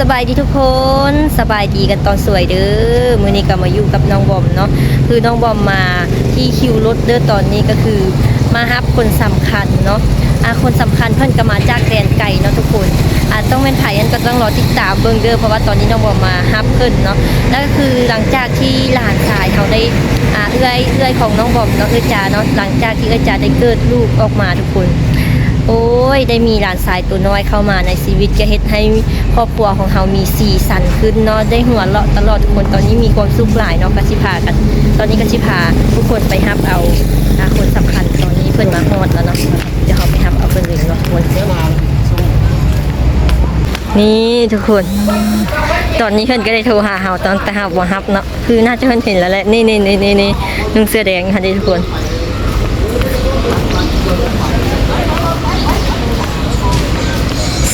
สบายดีทุกคนสบายดีกันตอนสวยเด้อมือนี้ก็มาอยู่กับน้องบอมเนาะคือน้องบอมมาที่คิวรถเด้อตอนนี้ก็คือมารับคนสำคัญเนาะอะคนสำคัญเพิ่อนก็มาจากแดนไกลเนาะทุกคนอะต้องเป็นไผอันก็ต้องรอติดตามเบิ่งเด้อเพราะว่าตอนนี้น้องบอมมารับเพิ่นเนาะแล้วก็คือหลังจากที่หลานชายเขาได้อ่าเอื้อยเอื้อยของน้องบอมเนาะเอื้อยจาเนาะหลังจากที่เอื้อยจาได้เกิดลูกออกมาทุกคน โอ้ย ได้มีหลานสายตัวน้อยเข้ามาในชีวิตก็เฮ็ดให้ครอบครัวของเรามีสีสันขึ้นเนาะได้หัวเราะตลอดทุกคนตอนนี้มีความสุขหลายเนาะกสิพากัน ตอนนี้กสิพาทุกคนไปฮับเอาอาคนสำคัญตอนนี้เพิ่นมาฮอดแล้วเนาะเดี๋ยวเราไปฮับเอาเพิ่นเลยเนาะทุกคนนี่ทุกคน ตอนนี้เพิ่นก็ได้โทรหาเฮาตอนแต่เฮาบ่ฮับเนาะคือน่าจะเพิ่นเห็นแล้วแหละนี่นี่นี่นี่นี่นุ่งเสื้อแดงค่ะทุกคน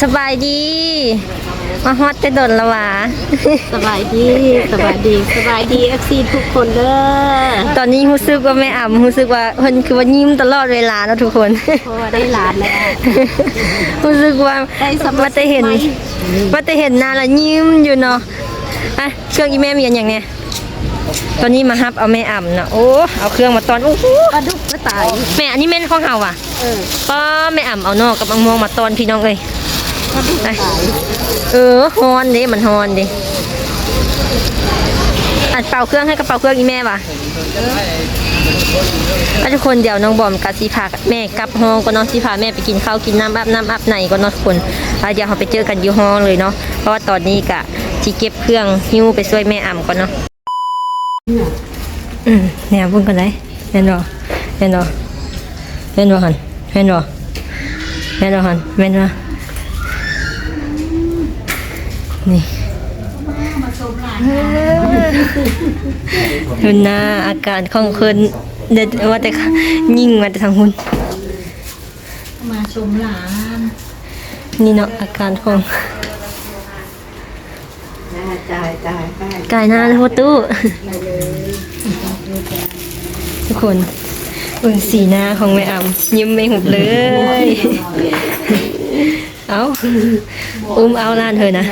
สบายดี มาฮอดจะดนละหวะสบายดีสบายดีสบายดีเอฟซีทุกคนเด้อตอนนี้รู้สึกว่าแม่อ่ำรู้สึกว่าเพิ่นคือว่ายิ้มตลอดเวลาเนาะทุกคนเพราะว่าได้หลานแล้วรู้สึกว่าได้สมาชิกว่าแต่เห็นใหม่ว่าแต่เห็นหน้าละยิ้มอยู่เนาะอะเครื่องอีแม่มีอันอย่างเนี้ยตอนนี้มาฮับเอาแม่อ่ำเนาะโอ้เอาเครื่องมาตอนโอ้โหปลาดุกก็ตายแม่อันนี้แม่นของเฮาอะเออป้าแม่อ่ำเอานอกกับอังมองมาตอนพี่น้องเอ้ยปลาดุกตาย เออฮอนดิมันฮอนดิอัดเป่าเครื่องให้กระเป๋าเครื่องอีแม่ป่ะแล้วทุกคนเดี๋ยวน้องบอมกับสีพาแม่กลับห้องก็เนาะสีพาแม่ไปกินข้าวกินน้ำอาบน้ำอาบในก็นาะทุกคนแล้วเดี๋ยวเราไปเจอกันอยู่ห้องเลยเนาะเพราะว่าตอนนี้กะที่เก็บเครื่องหิ้วไปช่วยแม่อ่ำก่อนเนาะอืมเนี่ยพุ่งกันได้เห็นบ่เห็นบ่เห็นบ่หันเห็นบ่เห็นบ่หันเห็นบ่ นี่คุนนาอาการของคนเด็ดว่าแต่ยิ่งมาแต่ทางหุ่นมาชมหลาน นี่เนาะอาการของตายตายตายกายหน้าเลยพ่อตู้ทุกคนเบิ่งสีหน้าของแม่อ่ำยิ้มไม่หุบเลย เอาอุ้มเอาล้านเธอนะ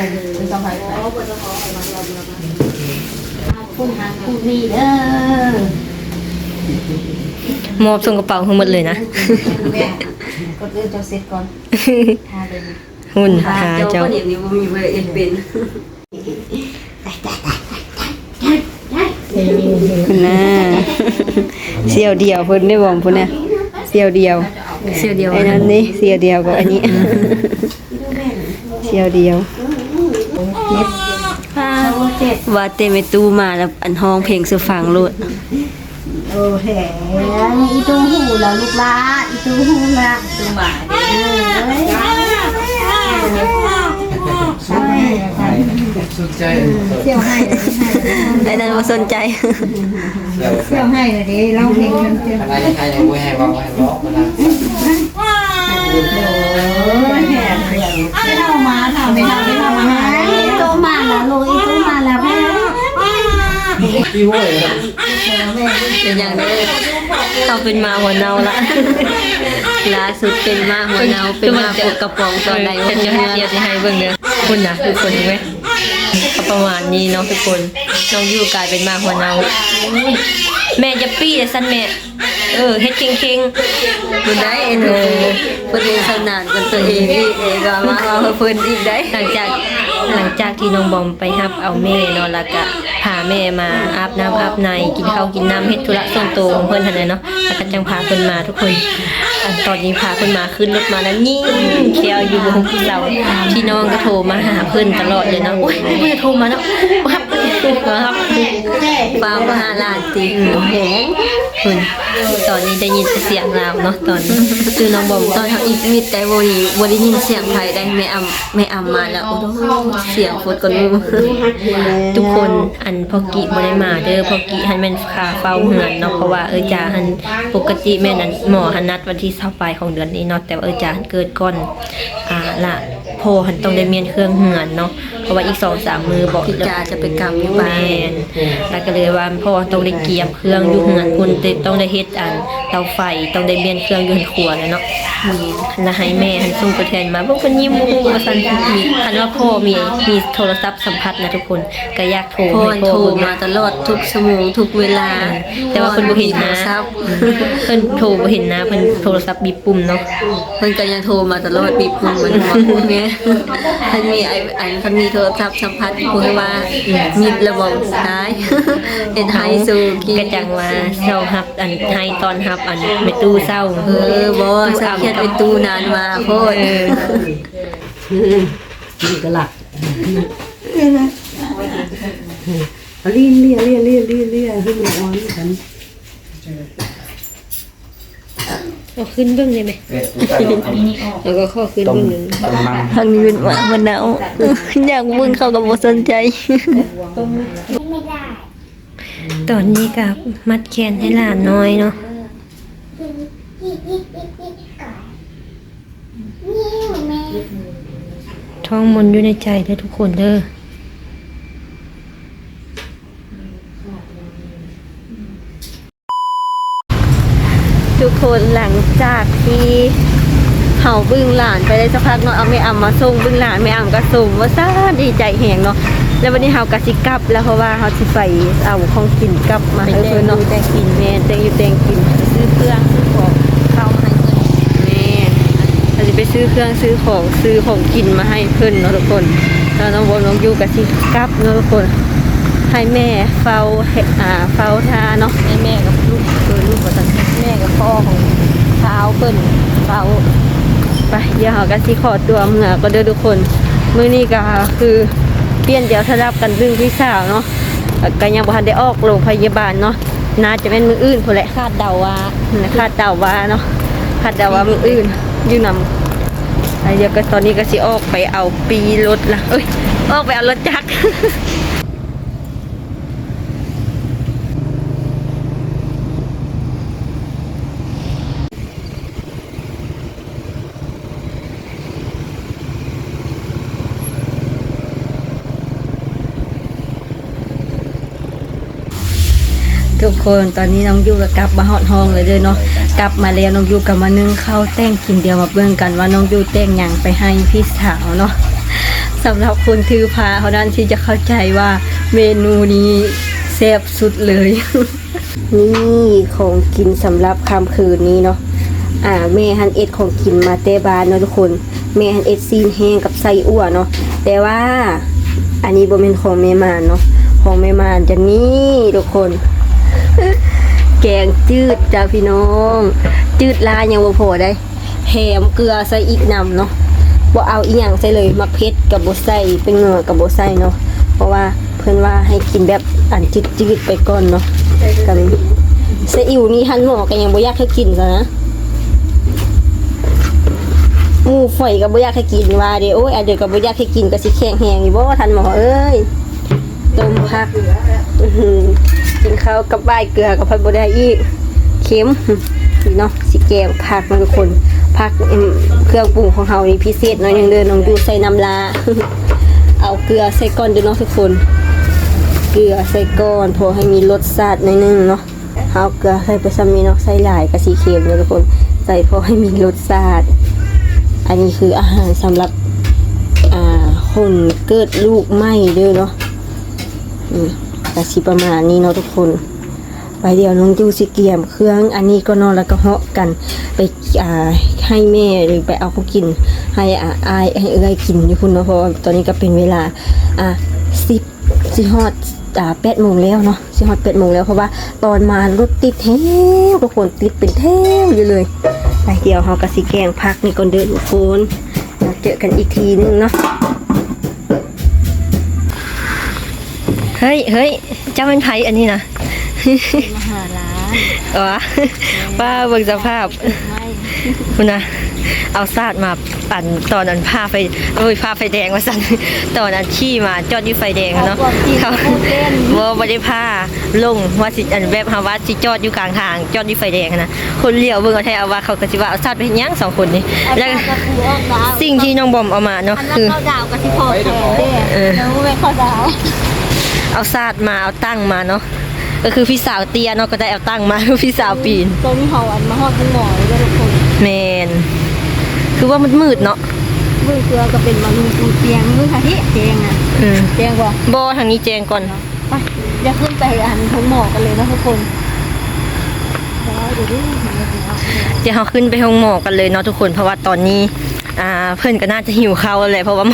ผู้หาผู้นี่เด้อมอบส่งกระเป๋าทั้งหมดเลยนะกดเรื่องเจ้าเสร็จก่อนทาเลยหุ่นหาเจ้าเดี๋ยวนี้ว่ามีเวลาเอ็นเป็นคุณน่ะเสียวเดียวเพิ่นได้บอกพุ่นน่ะเสียวเดียว เสียวเดียวไอ้นั่นนี่เสียวเดียวกับอันนี้ เสียวเดียวว่าเตเมตูมาแล้วอันห้องเพลงสุฟังโลดโอ้แหงอีตุ้งหูละลูกละอีตุ้งหูละตุ้งหมาเด้อสุดใจเที่ยวให้เลยไอ้นั่นบ่สนใจเที่ยวให้เลยดิร้องเพลงกันเที่ยวอะไรใครจะบุยให้บอกให้บอกมาแล้วโอ้ยแหง ไม่เท่ามาเท่าไม่เท่าไม่เท่ามาหาอีตุ้งมาและลูกอีตุ้งมาและแม่พี่ห้วยเป็นอย่างนี้ต้องเป็นมาหัวเนาละล่าสุดเป็นมาหัวเนาเป็นมาปกกระป๋องตอนใดฉันจะให้เทียบให้เบิ่งเด้อคุณนะทุกคนนไหมก็ประมาณนี้เนาะทุกคนน้องยูกลายเป็นมาหัวเนาแม่จะปี้เลยสั้นแม่ เออเฮ็ดเก่งๆคุณได้เอ็นเออเพิ่นเองสนานกันตัวเองอีกเองก็มาเอาเพิ่นอีกได้หลังจากหลังจากที่น้องบอมไปรับเอาแม่เนาะแล้วก็พาแม่มาอาบน้ำอาบในกินข้าวกินน้ำเฮ็ดธุระส่วนตัวของเพิ่นหั่นแหละเนาะแล้วก็จังพาเพิ่นมาทุกคนอันตอนนี้พาเพิ่นมาขึ้นรถมาแล้วยิ่งเคียวอยู่บนที่เราพี่น้องก็โทรมาหาเพิ่นตลอดเลยเนาะโอ้ยเพิ่นจะโทรมาเนาะครับ ครับฟ้ามาหาหลานติแหงคุณตอนนี้ได้ยินแต่เสียงราวเนาะตอนนี้คือน้องบอมตอนทำอีกมิดแต่บ่ได้บ่ได้ยินเสียงไผได้แม่อำแม่อำมาแล้วโอ้โหเสียงโคตรกนมูทุกคนอันพ่อกิบ่ได้มาเด้อพ่อกิให้แม่นค่าเฝ้าเหือนเนาะเพราะว่าเออจ่าหันปกติแม่นั้นหมอหันนัดวันที่20ปลายของเดือนนี้เนาะแต่ว่าเออจ่าหันเกิดก่อนอ่าละ พ่อหันต้องได้เมียนเครื่องเหือนเนาะเพราะว่าอีกสองสามมือบอกพี่จาจะไปกำอยู่แมบ้านนแล้วก็เลยว่าพ่อต้องได้เกียบเครื่องอยู่เหือนคุณต้องได้เฮ็ดอันเตาไฟต้องได้เมียนเครื่องอยู่ในครัวเลยเนาะแล้วให้แม่หันส่งตัวแทนมาบอกว่ายิ้มมุกมาสั่นมีคันว่าพ่อมีมีโทรศัพท์สัมผัสนะทุกคนก็อยากโทรพ่อให้โทรเบิ่งมาตลอดทุกชั่วโมงทุกเวลา แต่ว่าเพิ่นบ่เห็นนะโทรศัพท์เพิ่นโทรบ่เห็นนะเพิ่นโทรศัพท์บีบปุ่มเนาะเพิ่นก็ยังโทรมาตลอดปีปุ่มมันบอกพวกเนี้ยเพิ่นมีไอ้ไอ้เพิ่นมีโทรศัพท์สัมผัสพูดว่ามีระบบท้ายเอ็นไฮซูกิกระจังว่าเศร้าฮับอันให้ตอนฮับอันไปตู้เศร้าเออบ่สักเขียนไปตู้นานมาโพดนี่ก็หลักลีนเลียเลียเลียเลียเลียขึ้นมาอ่อนกัน เอาขึ้นเบิ่งได้ไหมเป็ดตุ๊กตาแล้วก็ข้อขึ้นต้มเบิ่งหนึงต้มมังทางนี้เป็นว่ามันหนาวอยากมึงเขาก็บ่สนใจ ตอนนี้กับมัดแขนให้หลานน้อยเนาะท้องมนต์อยู่ในใจเด้อทุกคนเด้อ คนหลังจากที่เฮาบึ้งหลานไปได้สักพักเนาะเอาไม่อำมาส่งบึ้งหลานไม่อำก็ส่งว่าซ่าดีใจแหงเนาะแล้ววันนี้เฮาก็สิกลับ แล้วเพราะว่าเฮาสิไปเอาของกินกลับมาให้เพิ่นเนาะแต่กินแม่นแต่งอยู่แต่งกินซื้อเครื่องซื้อของเข้ามาให้เพิ่นแม่นเราสิไปซื้อเครื่องซื้อของซื้อของกินมาให้เพิ่นเนาะทุกคนแล้วน้องบอลน้องยูก็สิกลับเนาะทุกคนให้แม่เฝ้าเฮ็ดอ่าเฝ้าทาเนาะให้แม่กับลูกคือลูกกับ แม่กับพ่อของเท้าเปิ้นเฝ้าไปเดี๋ยวเราก็สิขอตัวเมื่อก็เด้อทุกคนมื้อนี้ก็คือเปลี่ยนเดี๋ยวสลับกันดึงพี่สาวเนาะแล้วก็ยังบ่ทันได้ออกโรงพยาบาลเนาะน่าจะเป็นมื้ออื่นพุ่นแหละคาดเดาว่าคาดเดาว่าเนาะคาดเดาว่ามื้ออื่นอยู่นำไอ้เดี๋ยวก็ตอนนี้ก็สิออกไปเอาปีรถละเอ้ยออกไปเอารถจักร ทุกคนตอนนี้น้องยูก็กลับมาฮอดห้องเลยเด้อเนาะกลับมาแล้วน้องยูก็มานึ่งข้าวแต่งกินเดียวมาเบิ่งกันว่าน้องยูแต่งหยังไปให้พี่สาวเนาะสำหรับคนถือพาเขานั้นที่จะเข้าใจว่าเมนูนี้แซ่บสุดเลย นี่ของกินสำหรับค่ำคืนนี้เนาะอ่าแม่ฮันเอ็ดของกินมาเตบานเนาะทุกคนแม่ฮันเอ็ดซีนแห้งกับไส้อั่วเนาะแต่ว่าอันนี้บ่เป็นของแม่มานเนาะของแม่มานจะนี่ทุกคน แกงจืดจ้าพี่น้อง จืดลายยังบ่พอได้แถมเกลือใส่อีกนำเนาะบ่เอาอีหยังใส่เลยมักเผ็ดกับบ่ใส่เป็นเงือกับบ่ใส่เนาะเพราะว่าเพิ่นว่าให้กินแบบอันจืดๆไปก่อนเนาะกันซีอิ๊วนี่หันหมอก็ยังบ่อยากให้กินซะนะหมูฝอยก็บ่อยากให้กินว่าเด้โอ้ยอันเดียวก็บ่อยากให้กินก็สิแข็งแฮงอยู่บ่ทันหมอเอ้ยต้มผักอื้อหือ กินข้าวกับบ้ายเกลือกับพัดบได้อีกเค็มนี่เนาะสิแกงผักมาทุกคนผักเครื่องปรุงของเฮานี่พิเศษหน่อยหนึงเด้อน้องดูใส่น้ำลาเอาเกลือใส่ก้อนเด้อเนาะทุกคน เกลือใส่ก้อนพอให้มีรสชาติหน่อยนึงเนาะเอาเกลือใส่ไปซ้ำนี้เนาะใส่หลายก็สีเค็มเด้อทุกคน ใส่พอให้มีรสชาติอันนี้คืออาหารสำหรับอ่าคนเกิดลูกไหม้เด้อเนาะอืม แต่สิประมาณนี้เนาะทุกคนไปเดี๋ยวน้องจูสิเกียมเครื่องอันนี้ก็นอนแล้วก็เหาะกันไปอ่าให้แม่หรือไปเอาเขากิน ให้อ่าอายให้เอ้ยกินอยู่คุณเนาะเพราะว่าตอนนี้ก็เป็นเวลาอ่าสิบสิฮอดอ่าแปดโมงแล้วเนาะสิฮอดแปดโมงแล้วเพราะว่าตอนมารถติดแถวทุกคนติดเป็นแถวอยู่เลยไปเดี๋ยวเราก็สิแกงพักนี่ก่อนเดินทุกคนเจอกันอีกทีนึงเนาะ ฮ้ยเฮ้ยเจ้าเป็นไผอันนี้นะมหาล้านอ๋อป้าเบิ่งสภาพคุณนะเอาซาดมาปั่นตอนนั้นผ้าไฟโอ้ยผ้าไฟแดงว่าสั่นตอนนั้นขี่มาจอดอยู่ไฟแดงอะเนาะเขาว่าบ่ได้ผ้าลงว่าสิอันแบบฮาว่าสิจอดอยู่กลางทางจอดอยู่ไฟแดงอะนะคนเลี้ยวเบิ่งเอาแท้เอาว่าเขาก็สิว่าเอาซาดไปเฮ็ดหยังสองคนนี้แล้วก็สิ่งที่น้องบอมเอามาเนาะอันนั้นคือเข้าดาวกับที่พอแท้เออแล้วไม่เข้าดาว เอาซาดมาเอาตั้งมาเนาะก็คือพี่สาวเตียเนาะก็ได้เอาตั้งมาพี่สาวปีนตอนนี้เขาอันมาฮอดทั้งหมอเลยทุกคนแมนคือว่ามันมืดเนาะมือเกลือก็เป็นมาลุงตูเตียงมือค่ะที่เตียงอะอืมเตียงบ่บอทางนี้แจงก่อนไปอย่าขึ้นไปอันทั้งหมอกันเลยนะทุกคนแล้วเดี๋ยวดูเห็นไหมครับเดี๋ยวเราขึ้นไปห้องหมอกันเลยเนาะทุกคนเพราะว่าตอนนี้ อ่าเพื่อนก็น่าจะหิวข้าวแหละเพราะว่า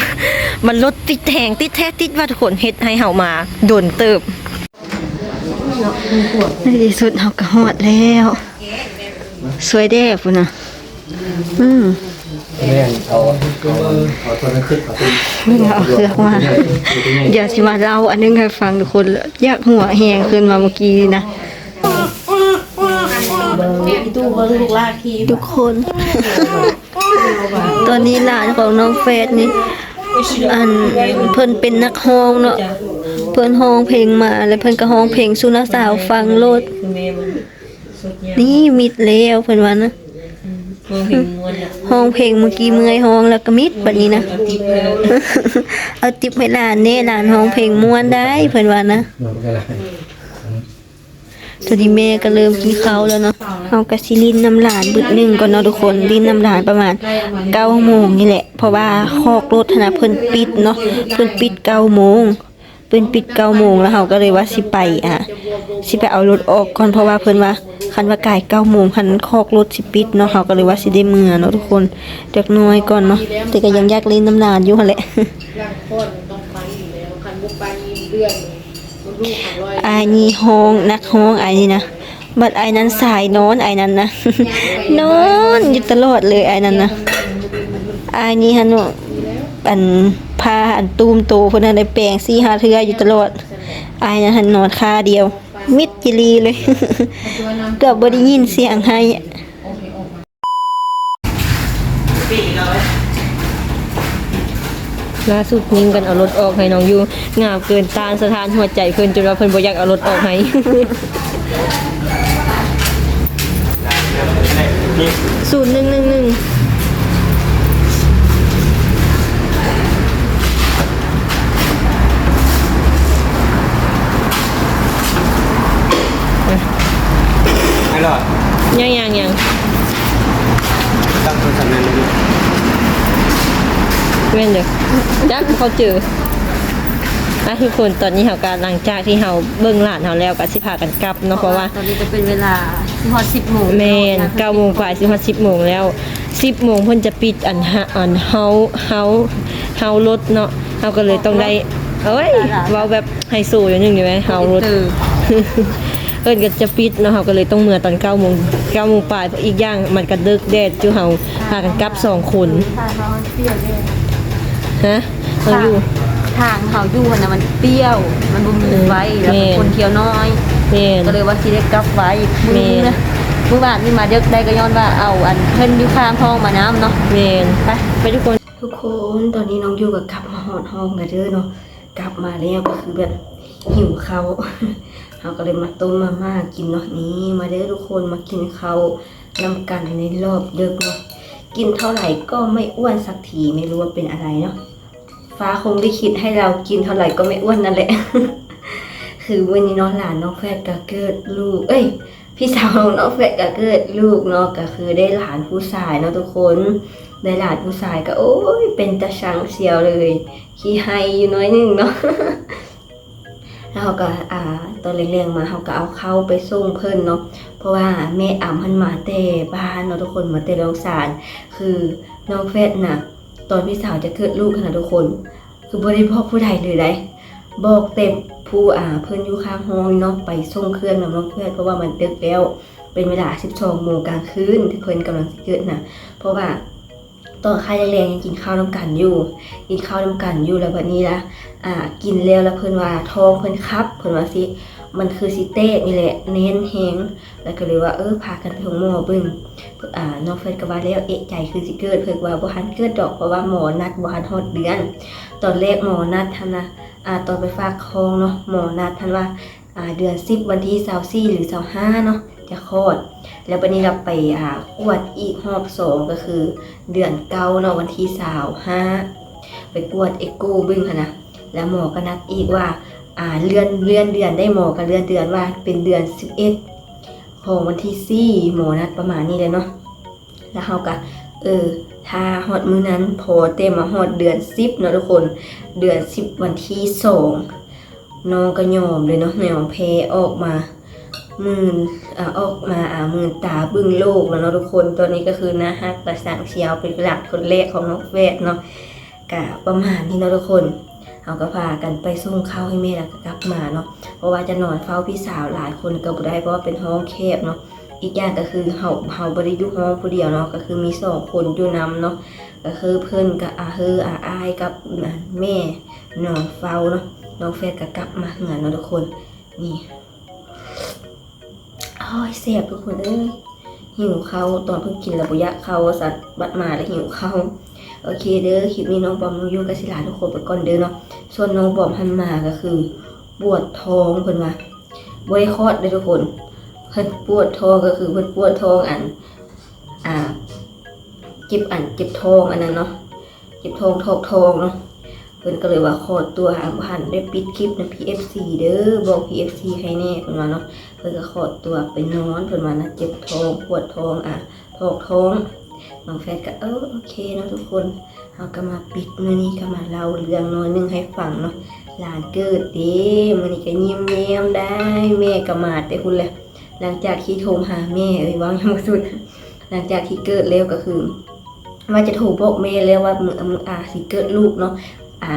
มันรถติดแทงติดแท้ติดว่าทุกคนเฮ็ดให้เฮามาโดนเติบในที่สุดเฮาก็ฮอดแล้ว สวยแด้พุ่นน่ะอืมแม่นเอาเอาเอาตัวนั้นขึ้นเอาตัวนี่เอาเสือกมาเดี๋ยวสิมาเล่าอันนึงให้ฟังทุกคนยากหัวแหงขึ้นมาเมื่อกี้นะตู้เบิ้งลูกลากีทุกคน ตอนนี้หลานของน้องเฟสนี่อันเพิ่นเป็นนักฮ้องเนาะเพิ่นฮ้องเพลงมาแล้วเพิ่นก็ฮ้องเพลงสุนัสาวฟังโลดนี่มิดแล้วเพิ่นว่านะฮ้องเพลงเมื่อกี้เมื่อยฮ้องแล้วก็มิดบัดนี้นะเอาติปให้หลานเน่หลานฮ้องเพลงม่วนได้เพิ่นว่านะ ตอนนี้แม่ก็เริ่มกินข้าวแล้วเนาะเอากระซิลินน้ำหลานบึดหนึ่งก่อนเนาะทุกคนลินน้ำหลานประมาณเก้าโมงนี่แหละ เพราะว่าคอกรถนะเพิ่นปิดเนาะเพิ่นปิดเก้าโมงเพิ่นปิดเก้าโมงแล้วเราก็เลยว่าสิไปอะสิไปเอารถออกก่อนเพราะว่าเพิ่นว่าคันว่าก่ายเก้าโมงคันคอกรถสิปิดเนาะเขาก็เลยว่าสิได้เมื่อเนาะทุกคนเด็กน้อยก่อนเนาะแต่ก็ยังยากเล่นน้ำหลานอยู่หั่นแหละ ไอ้นี่ห้องนักห้องไอ้นี่นะบัดไอ้นั้นสายนอนไอ้นั้นนะนอนอยู่ตลอดเลยไอ้นั้นนะไอ้นี่ฮันว่าอันพาอันตูมโตเพิ่นนั้นได้แปลงซี่หาเทืออยู่ตลอดไอ้นั้นหันนอนคาเดียว มิดจิลีเลยเกือบบ่ได้ยินเสียงให้ ล่าสุดนิ่งกันเอารถออกให้น้องอยู่งามเกินต้านสถานหัวใจเพิ่นจนว่าเพิ่นบ่อยากเอารถออกให้ศูนย์หนึ่งหนึ่งหนึ่ง啊ไม่รอดยังยังยังตั้งตัวสำนักอยู่ เว้นเดี๋ยวจักเขาเจออะทุกคนตอนนี้เขาการหลังจากที่เขาเบิ่งหลานเขาแล้วก็สิพากันกลับเนาะเพราะว่าตอนนี้จะเป็นเวลาฮอดสิบโมงแมนเก้าโมงกว่าสิมาสิบโมงแล้วสิบโมงเพิ่นจะปิดอันฮะอันเฮาเฮาเฮารถเนาะเฮาก็เลยต้องได้เอ้ยเว้าแบบไฮโซอย่างหนึงดีไหมเฮารถเอิ้นก็จะปิดเนาะเฮาก็เลยต้องเมื่อตอนเก้าโมงเก้าโมงปลายเพราะอีกอย่างมันก็ดึกแดดจูเฮาพากันกลับสองคน ฮะเราอยู่ ทางเขาอยู่น่ะมันเปรี้ยว มันบ่มีไว้แล้วเป็นคนเที่ยวน้อย แม่น ก็เลยว่าสิได้กลับไว้แม่มือนะเมื่อวานนี่มาเด็กได้ก็ย้อนว่าเอาอันเพิ่นอยู่ข้างห้องมาน้ำเนาะ แม่นไปไปทุกคน ทุกคนตอนนี้น้องอยู่กับกลับมาหอดห้องกันเด้อเนาะกลับมาแล้วก็คือแบบหิวเขาว เราก็เลยมาต้มมาม่ากินเนาะนี่มาเด้อทุกคนมากินเขาวนำกันในรอบดึกเนาะกินเท่าไหร่ก็ไม่อ้วนสักทีไม่รู้ว่าเป็นอะไรเนาะ ฟ้าคงได้คิดให้เรากินเท่าไหร่ก็ไม่อ้วนนั่นแหละ คือวันนี้น้องหลานน้องแฟดก็เกิดลูก เอ้ย พี่สาวของน้องแฟดก็เกิดลูกเนาะก็คือได้หลานผู้ชายเนาะทุกคนได้หลานผู้ชายก็โอ้ยเป็นตาชังเสียวเลยขี้ไฮอยู่น้อยนึงเนาะแล้วเขาก็อ่าตอนเลี้ยงๆมาเขาก็เอาเข้าไปส่งเพิ่นเนาะเพราะว่าแม่อ่ำหันมาแต่บ้านเนาะทุกคนมาแต่โรงสารคือน้องแฟดน่ะ ตอนพี่สาวจะเกิดลูกขนาดทุกคน คือบริพ่อผู้ใดเลยได้บอกเต็มผู้อ่าเพื่อนอยู่ข้างห้องเนาะไปส่งเครื่องนำน้องเพื่อนเพราะว่ามันดึกแล้ว เป็นเวลา 12โมงกลางคืนที่เพื่อนกำลังจะเกิดน่ะเพราะว่า ตอนไข้แรงๆยังกินข้าวน้ำกันอยู่ กินข้าวน้ำกันอยู่แล้วบัดนี้ละอ่ากินแล้วแล้วเพิ่นว่าท้องเพิ่นคับเพิ่นว่าสิมันคือสิเต้นี่แหละเน้นแฮงแล้วก็เลยว่าเออพากันไปหงหมอบิ่งอ่าน้องเฟิร์นก็ว่าแล้วเอะใจคือสิเกิดเพิ่นว่าบ่ทันเกิดดอกเพราะว่าหมอนัดบ่ทันฮอดเดือน ตอนแรกหมอนัดทันนะอ่าตอนไปฝากคองเนาะหมอนัดทันว่าอ่าเดือน10วันที่24หรือ25เนาะ จะคลอด แล้ววันนี้เราไปอ่ากวดอีกรอบสองก็คือ เดือนเก้าเนาะวันที่25ไปกวดเอ็กโกบึ้งค่ะนะแล้วหมอก็นัดอีกว่าอ่าเลื่อนเลื่อนเดือนได้หมอกับเลื่อนเดือนว่าเป็นเดือน11ของวันที่สี่หมอนัดประมาณนี้เลยเนาะแล้วเขาก็เออถ้าฮอดมือนั้นพอเต็มมาฮอดเดือน10เนาะทุกคนเดือน10วันที่สองน้องก็ยอมเลยเนาะยอมแพ้ออกมา มืนอ่าออกมาอ่ามืนตาบึ้งโลกแล้วเนาะทุกคนตัวนี้ก็คือนะฮักประสานเชียวเป็นหลักคนแรกของน้องเวทเนาะกะประมาณนี้เนาะทุกคนเขาก็พากันไปส่งข้าวให้แม่แล้วก็กลับมาเนาะเพราะว่าจะนอนเฝ้าพี่สาวหลายคนก็บ่ได้เพราะว่าเป็นห้องแคบเนาะอีกอย่างก็คือเฮาเฮาบ่ได้อยู่ห้องผู้เดียวเนาะก็คือมีสองคนอยู่นํเนาะก็คือเพิ่นกับอาเฮออาอายกับแม่นอนเฝ้าเนาะน้องเฟสก็กลับมาเหมือนเนาะทุกคนนี่ ยเสียบทุกคนเอ้ยหิวเขาตอนเพิ่งกินแล้วบ่อยากเขาสัตว์บัดมาแล้วหิวเขาโอเคเด้อคลิปนี้น้องบอมน้องยูกับศิลาทุกคนไปก่อนเด้อเนาะส่วนน้องบอมหันมาก็คือปวดท้องเพิ่นว่าบ่ได้คอดเลยทุกคนเพิ่นปวดท้องก็คือเพิ่นปวดท้องอันอ่าเจ็บอันเจ็บท้องอันนั้นเนาะเจ็บท้องทองท้องเนาะ เพิ่นก็เลยว่าขอตัวหาผ่านได้ปิดคลิปนะ PFC เด้อบอก PFC ใครแน่เพิ่นว่าเนาะเพิ่นก็ขอตัวไปนอนเพิ่นว่านะเจ็บท้องปวดท้องอะท้องท้องน้องแฟนก็เออโอเคเนาะทุกคนเราก็มาปิดมื้อนี้ก็มาเล่าเรื่องน้อยหนึงให้ฟังเนาะหลานเกิดเด้มันนี่ก็ยิ้มแย้มได้ แม่ก็มาแต่คุณแหละหลังจากที่โทรหาแม่เอ้ยว่ายังสุด หลังจากที่เกิดแล้วก็คือว่าจะโทรบอกแม่แล้วว่ามือมืออ่าสิเกิดลูกเนาะ อ่า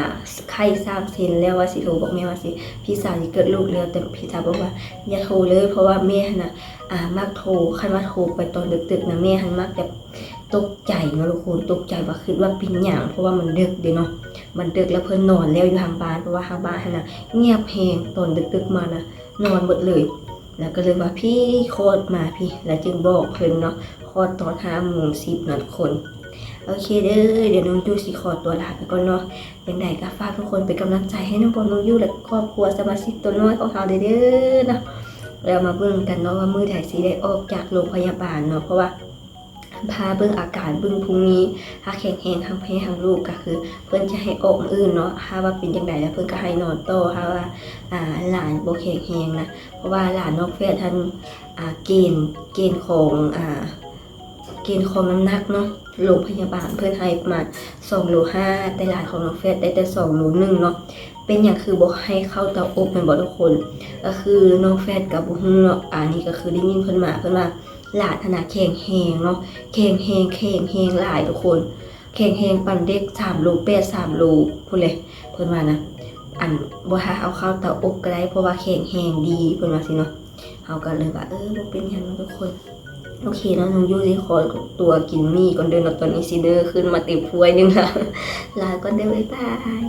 ไข้ทราบเซนแล้วว่าสิโทรบอกแม่ว่าสิพี่สาวสิเกิดลูกแล้วแต่พี่สาวบอกว่าอย่าโทรเลยเพราะว่าแม่หั่นน่ะอ่ามักโทรคันว่าโทรไปตอนดึกๆนะแม่หันมักแบบตกใจเนาะทุกคนตกใจว่าคิดว่าเป็นหยังเพราะว่ามันดึกเด้เนาะมันดึกแล้วเพิ่นนอนแล้วอยู่ทางบ้านเพราะว่าทางบ้านหันน่ะเงียบเพงตอนดึกๆมานะนอนหมดเลย แล้วก็เลยว่าพี่โคตรมาพี่ แล้วจึงบอกเพิ่นเนาะโคตรตอนห้าโมงสิบนาทุกคน โอเคเด้อเดี๋ยวน้องยูสิขอตัวลาไปก่อนเนาะยังไงก็ฝากทุกคนเป็นกำลังใจให้น้องบอลน้องยูและครอบครัวสมาชิกตัวน้อยของเราเด้อเนาะแล้วมาเบิ่งกันเนาะว่ามือใดสิได้ออกจากโรงพยาบาลเนาะเพราะว่าพาเบิ่งอาการเบิ่งพรุ่งนี้ถ้าแข็งแรงทั้งแพ้ทั้งลูกก็คือ เพิ่อนจะให้ออกมื้ออื่นเนาะถ้าว่าเป็นจังไดแล้วเพิ่อนก็ให้นอนโตถ้าว่าอ่าหลานโบแข็งแรงนะเพราะว่าหลานนอกแฟนท่านอ่าเกณฑ์เกณฑ์ของอ่า กณฑ์ของน้ำหนักเนาะโรงพยาบาลเพิ่อนให้ประมาณ2โล5แต่หลานของน้องแฟนได้แต่2โล1เนาะเป็นอย่างคือบ่ให้เข้าเตาอบแม่นบ่ทุกคน ก็คือน้องแฟนกับบ่ฮู้เนาะอันนี้ก็คือได้ยินเพิ่นมาเพิ่นว่าหลานขนาดแข็งแรงเนาะแข่งแหงแข่งแหงหลายทุกคน แข่งแหงปันเด็กสามโลแปดสามโลพูดเลยเพิ่นว่านะอันบ่ฮาเอาเข้าเตาอบก็ได้เพราะว่าแข่งแหงดีเพิ่นว่าสิเนาะเฮาก็เลยว่าเออบ่เป็นหยังเนาะทุกคน โอเคนะน้องยูสิขอตัวกินมี่ก่อนเด้อเนตอนนี้สิเดอร์ขึ้นมาติดพวยนึงค่ะลาก่อนเด้อบ๊ายบาย